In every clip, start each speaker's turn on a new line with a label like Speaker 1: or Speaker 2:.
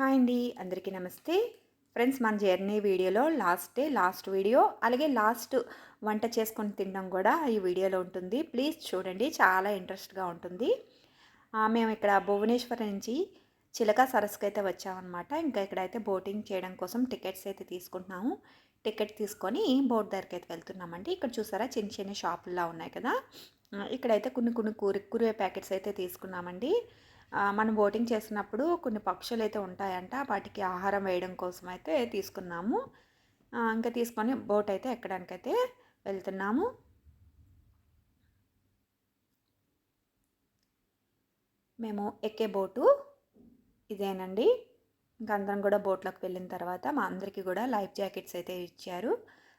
Speaker 1: Hi అండి అందరికీ నమస్తే. ఫ్రెండ్స్ మన జర్నీ వీడియోలో లాస్ట్ డే లాస్ట్ వీడియో అలాగే లాస్ట్ వంట చేసుకొని తినడం కూడా ఈ వీడియోలో ఉంటుంది. ప్లీజ్ చూడండి చాలా ఇంట్రెస్ట్గా ఉంటుంది. మేము ఇక్కడ భువనేశ్వరం నుంచి చిలక సరస్సుకి అయితే వచ్చామన్నమాట. ఇంకా ఇక్కడైతే బోటింగ్ చేయడం కోసం టికెట్స్ అయితే తీసుకుంటున్నాము. టికెట్ తీసుకొని బోట్ దగ్గరికి అయితే వెళ్తున్నామండి. ఇక్కడ చూసారా చిన్న చిన్న షాపుల్లా ఉన్నాయి కదా. ఇక్కడైతే కొన్ని కొన్ని కూరి కూరే ప్యాకెట్స్ అయితే తీసుకున్నామండి. మనం బోటింగ్ చేసినప్పుడు కొన్ని పక్షులు అయితే ఉంటాయంట వాటికి ఆహారం వేయడం కోసం అయితే తీసుకున్నాము ఇంకా తీసుకొని బోట్ అయితే ఎక్కడానికైతే వెళ్తున్నాము. మేము ఎక్కే బోటు ఇదేనండి. ఇంకా అందరం కూడా బోట్లోకి వెళ్ళిన తర్వాత మా అందరికీ కూడా లైఫ్ జాకెట్స్ అయితే ఇచ్చారు.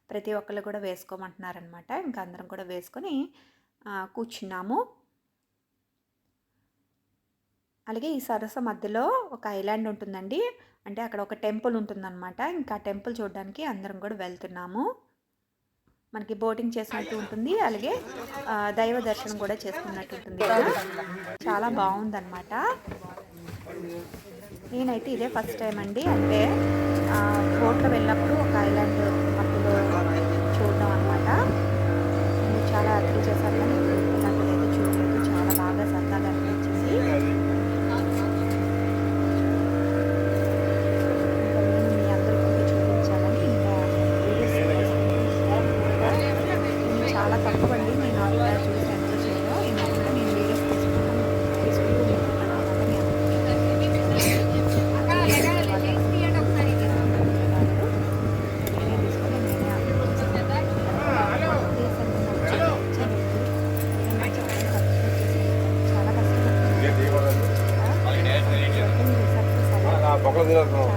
Speaker 1: ప్రతి ఒక్కళ్ళు కూడా వేసుకోమంటున్నారనమాట ఇంకా అందరం కూడా వేసుకొని కూర్చున్నాము. అలాగే ఈ సరస్సు మధ్యలో ఒక ఐలాండ్ ఉంటుందండి. అంటే అక్కడ ఒక టెంపుల్ ఉంటుందన్నమాట. ఇంకా ఆ టెంపుల్ చూడడానికి అందరం కూడా వెళ్తున్నాము. మనకి బోటింగ్ చేసినట్టు ఉంటుంది. అలాగే దైవ దర్శనం కూడా చేసుకున్నట్టు ఉంటుంది చాలా బాగుందన్నమాట. నేనైతే ఇదే ఫస్ట్ టైం అండి. అంటే బోట్లో వెళ్ళినప్పుడు ఒక ఐలాండ్ പ്രതികരണം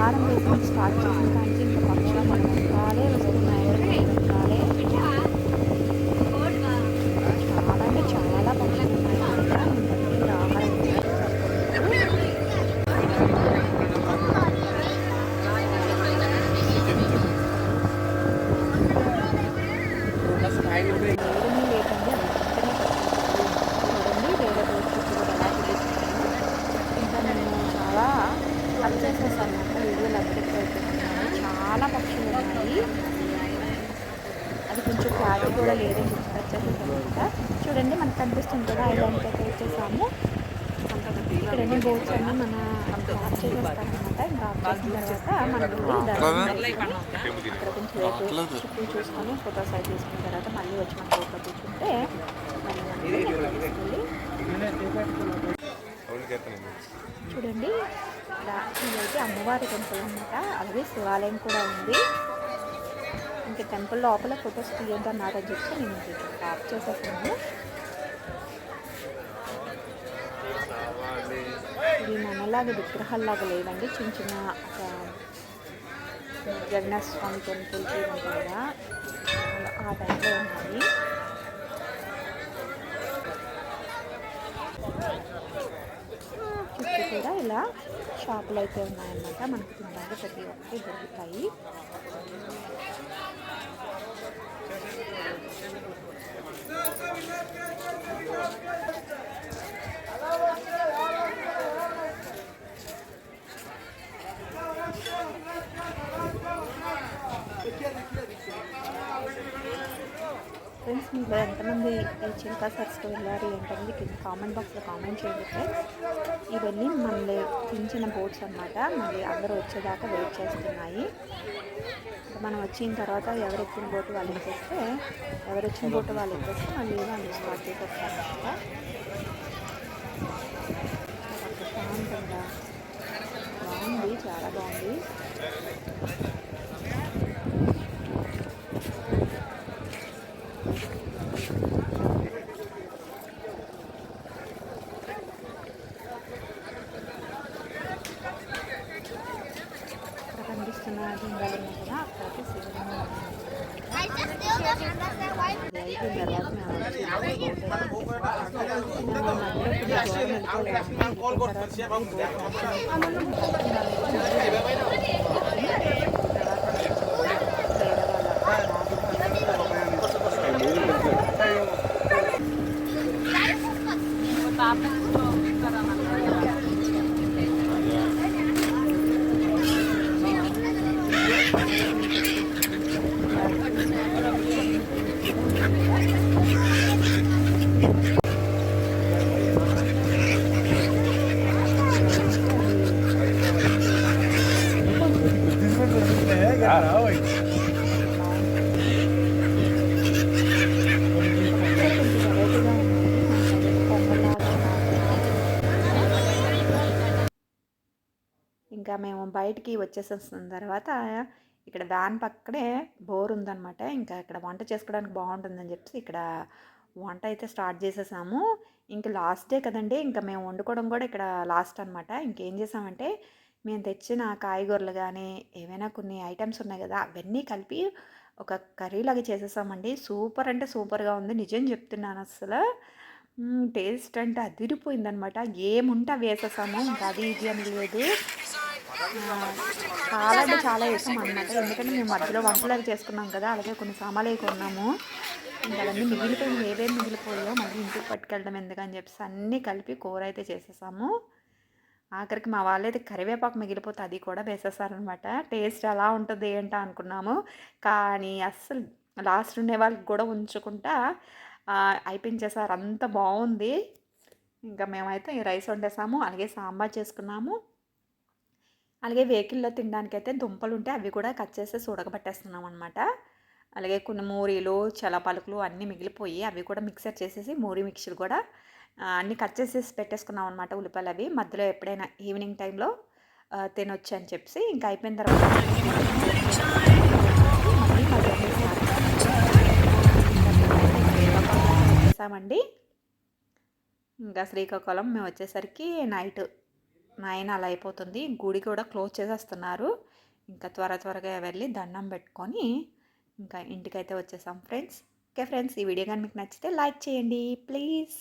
Speaker 2: ആഹാരം സ്റ്റാർട്ട്
Speaker 1: ചെയ്യുന്ന കാണിച്ചിട്ടുണ്ട് പക്ഷേ കാലേ కూడా లేదని అనమాట చూడండి మనకు కనిపిస్తుంది కదా ఐలాండ్కి అయితే వచ్చేసాము ఇక్కడ ఎన్ని బోట్స్ అన్నీ మన ఆఫ్ చేసేస్తారనమాట ఇంకా ఆఫ్ చేసిన తర్వాత మనం వెళ్ళి దర్శనం చేసుకొని అక్కడ కొంచెం రేపు చుట్టూ చూసుకొని ఫొటోస్ అవి తీసుకున్న తర్వాత మళ్ళీ వచ్చి మన బోట్లో కూర్చుంటే మళ్ళీ మనం తీసుకెళ్ళి చూడండి ఇదైతే అమ్మవారి టెంపుల్ అనమాట అలాగే శివాలయం కూడా ఉంది. ఇంకా టెంపుల్ లోపల ఫొటోస్ తీయొద్దన్నారని చెప్పి నేను ఇది ఆఫ్ చేసేసాను. ఇవి మనలాగా విగ్రహాల్లాగా లేవండి చిన్న చిన్న ఒక జగన్నాథ స్వామి టెంపుల్కి ఉంటుంది కదా ఆ టైంలో ఉన్నాయి. చుట్టూ కూడా ఇలా షాపులు అయితే ఉన్నాయన్నమాట మనకు తినడానికి ప్రతి ఒక్కటి దొరుకుతాయి ఫ్రెండ్స్ మీలో ఎంతమంది ఈ చిల్కా సర్స్కి వెళ్ళారు ఏంటనేది కింద కామెంట్ బాక్స్లో కామెంట్ చేయండి ఇవన్నీ మళ్ళీ పెంచిన బోట్స్ అనమాట మళ్ళీ అందరూ వచ్చేదాకా వెయిట్ చేస్తున్నాయి. మనం వచ్చిన తర్వాత ఎవరు ఎక్కిన బోటు వాళ్ళు ఎక్కేస్తే ఎవరు వచ్చిన బోటు వాళ్ళు ఎక్కేస్తే మళ్ళీ వాళ్ళు స్టార్ట్ చేసేస్తారనమాట చాలా ప్రశాంతంగా. బాగుంది చాలా బాగుంది ఇక్కడ కనిపిస్తున్న లింగాలు ఉన్నాయి కదా అక్కడైతే శివలింగం ఉంది.
Speaker 3: I just still don't understand why
Speaker 1: ఇది అయితే తర్వాత మేము వచ్చి boat ఎక్కుతాము. మేము మధ్యలో కొంచెం దూరం వెళ్ళిపోయాము. వెళ్ళిపోయిన తర్వాత మళ్ళీ boat ఇంకా మేము బయటికి వచ్చేసిన తర్వాత ఇక్కడ వ్యాన్ పక్కనే బోర్ ఉందనమాట ఇంకా ఇక్కడ వంట చేసుకోవడానికి బాగుంటుందని చెప్పి ఇక్కడ వంట అయితే స్టార్ట్ చేసేసాము. ఇంకా లాస్ట్ డే కదండి ఇంకా మేము వండుకోవడం కూడా ఇక్కడ లాస్ట్ అనమాట ఇంకేం చేసామంటే మేము తెచ్చిన కాయగూరలు కానీ ఏవైనా కొన్ని ఐటమ్స్ ఉన్నాయి కదా అవన్నీ కలిపి ఒక కర్రీ లాగా చేసేసామండి. సూపర్ అంటే సూపర్గా ఉంది. నిజం చెప్తున్నాను అసలు. టేస్ట్ అంటే అదిరిపోయిందనమాట. ఏముంటే అవి వేసేసాము. ఇంకా అది ఇది అని లేదు చాలా అంటే చాలా వేసాం అనమాట ఎందుకంటే మేము మధ్యలో వంటలు అవి చేసుకున్నాం కదా అలాగే కొన్ని సామాన్లు కొన్నాము. ఇంకా అవన్నీ మిగిలిపోయి ఏవేమి మిగిలిపోయాయో మళ్ళీ ఇంటికి పట్టుకెళ్ళడం ఎందుకని చెప్పేసి అన్నీ కలిపి కూర అయితే చేసేసాము. ఆఖరికి మా వాళ్ళైతే కరివేపాకు మిగిలిపోతే అది కూడా వేసేసారనమాట. టేస్ట్ ఎలా ఉంటుంది ఏంట అనుకున్నాము. కానీ అస్సలు లాస్ట్ ఉండే వాళ్ళకి కూడా ఉంచుకుంటా అయిపించేసారు. అంత బాగుంది. ఇంకా మేమైతే ఈ రైస్ వండేసాము. అలాగే సాంబార్ చేసుకున్నాము. అలాగే వెహికల్లో తినడానికైతే దుంపలు ఉంటే అవి కూడా కట్ చేసేసి ఉడకబెట్టేస్తున్నాం అనమాట అలాగే కొన్ని మూరీలు చలపలుకులు అన్నీ మిగిలిపోయి అవి కూడా మిక్సర్ చేసేసి మూరీ మిక్చర్ కూడా అన్నీ కట్ చేసేసి పెట్టేసుకున్నాం అనమాట ఉల్లిపాయలు అవి. మధ్యలో ఎప్పుడైనా ఈవినింగ్ టైంలో తినొచ్చు అని చెప్పి ఇంకా అయిపోయిన తర్వాత చేసామండి. ఇంకా శ్రీకాకుళం మేము వచ్చేసరికి నైట్ నైన్ అలా అయిపోతుంది. గుడి కూడా క్లోజ్ చేసేస్తున్నారు. ఇంకా త్వర త్వరగా వెళ్ళి దండం పెట్టుకొని ఇంకా ఇంటికైతే వచ్చేసాం ఫ్రెండ్స్. ఓకే ఫ్రెండ్స్ ఈ వీడియో కానీ మీకు నచ్చితే లైక్ చేయండి ప్లీజ్.